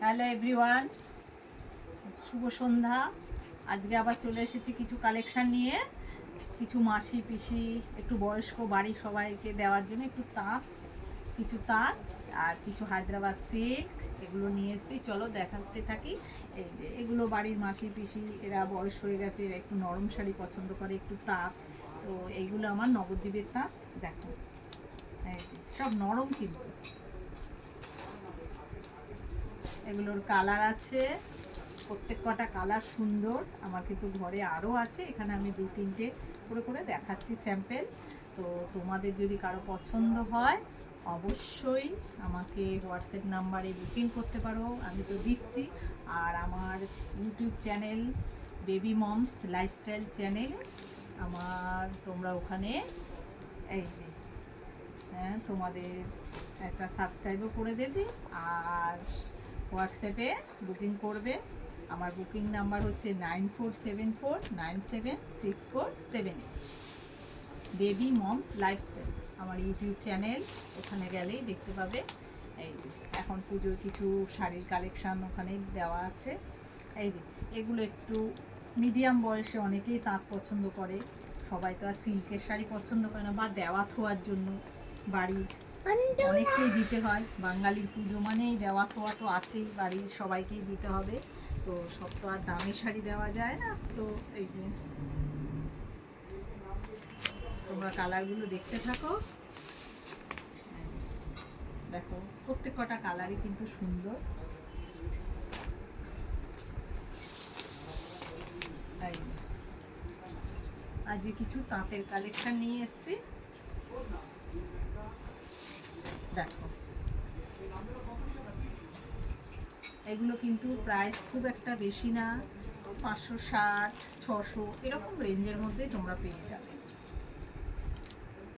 Hello everyone, শুভ সন্ধ্যা। আজকে আবার চলে এসেছি কিছু কালেকশন নিয়ে। কিছু মাসি পিসি, একটু বয়স্ক বাড়ির সবাইকে দেওয়ার জন্য একটু তাঁত কিছু তাঁত আর কিছু হায়দ্রাবাদ সিল্ক এগুলো নিয়ে এসেছি। চলো দেখাতে থাকি। এই যে এগুলো বাড়ির মাসি পিসি, এরা বয়স হয়ে গেছে, এরা একটু নরম শাড়ি পছন্দ করে, একটু তাঁত তো এইগুলো আমার নবদ্বীপের তাঁত দেখো। সব নরম কিন্তু। এগুলোর কালার আছে। প্রত্যেক কটা কালার সুন্দর। আমার কিন্তু ঘরে আরও আছে। এখানে আমি দু, তিনটে করে করে দেখাচ্ছি স্যাম্পেল তো তোমাদের যদি কারও পছন্দ হয়, অবশ্যই আমাকে হোয়াটসঅ্যাপ নাম্বারে বুকিং করতে পারো। আমি তো দিচ্ছি। আর আমার YouTube channel, baby moms lifestyle channel, আমার তোমরা ওখানে এই যে হ্যাঁ তোমাদের একটা সাবস্ক্রাইবও করে দেবে। আর হোয়াটসঅ্যাপে বুকিং করবে। আমার বুকিং নাম্বার হচ্ছে nine four seven four nine seven six four seven baby moms lifestyle, আমার ইউটিউব চ্যানেল, ওখানে গেলেই দেখতে পাবে। এই যে, এখন পুজোর কিছু শাড়ির কালেকশান ওখানে দেওয়া আছে। এই যে, এগুলো একটু মিডিয়াম বয়সে অনেকেই তাঁত পছন্দ করে। সবাই তো আর সিল্কের শাড়ি পছন্দ করে না বা দেওয়া থোয়ার জন্য বাড়ির অনেককেই দিতে হয়। বাঙালির পুজো মানেই দেওয়া থোয়া তো আছেই বাড়ির সবাইকেই দিতে হবে। তো সব তো আর দামি শাড়ি দেওয়া যায় না। তো এই যে তোমরা কালারগুলো দেখতে থাকো। দেখো প্রত্যেক কটা কালারই কিন্তু সুন্দর। আজকে কিছু তাঁতের কালেকশন নিয়ে এসেছি। দেখো। এগুলো কিন্তু প্রাইস খুব একটা বেশি না। পাঁচশো ষাট, ছশো, এরকম রেঞ্জের মধ্যে তোমরা পেয়ে যাবে।